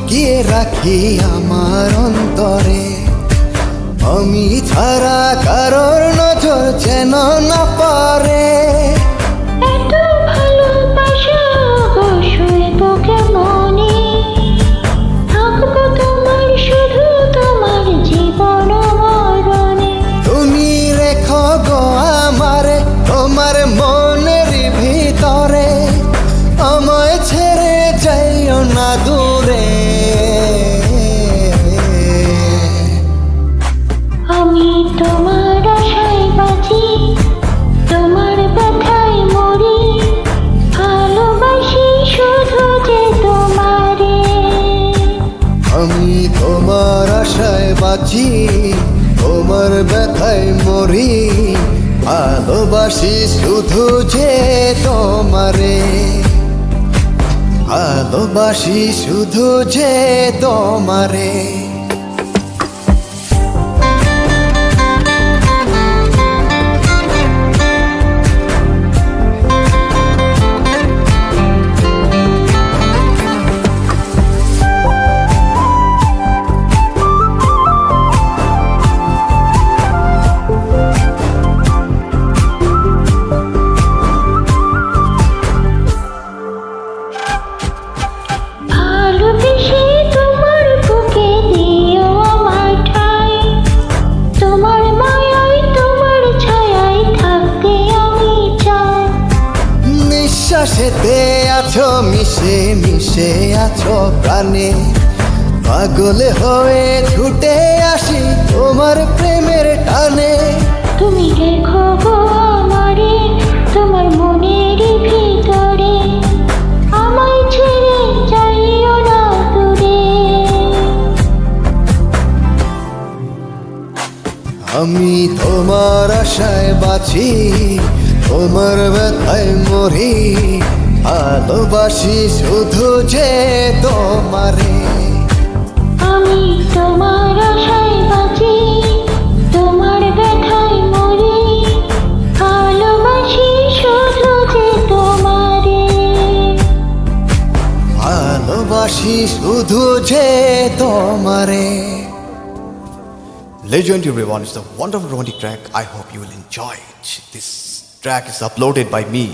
লুকিয়ে রাখি আমার অন্তরে। আমি ছাড়া কারোর নজর যেন না পারে বাঁচি তোমার ব্যথায় মরি ভালোবাসি শুধু যে তোমারে। ভালোবাসি শুধু যে তোমারে। আছো মিশে মিশে আছো প্রাণে। পাগল হয়ে ছুটে আসি তোমার প্রেমের টানে। তুমি রেখো গো আমারে তোমার মনের ভিতরে। আমায় ছেড়ে যাইও না দূরে। আমি তোমার আশায় বাঁচি তোমার ব্যথায় মরি। ভালোবাসি শুধু যে তোমারে আমি তোমার আশায় বাঁচি তোমার ব্যথায় মরি ভালোবাসি শুধু যে তোমারে ভালোবাসি শুধু যে তোমারে Legendary Everyone is a wonderful romantic track. I hope you will enjoy it. This track is uploaded by me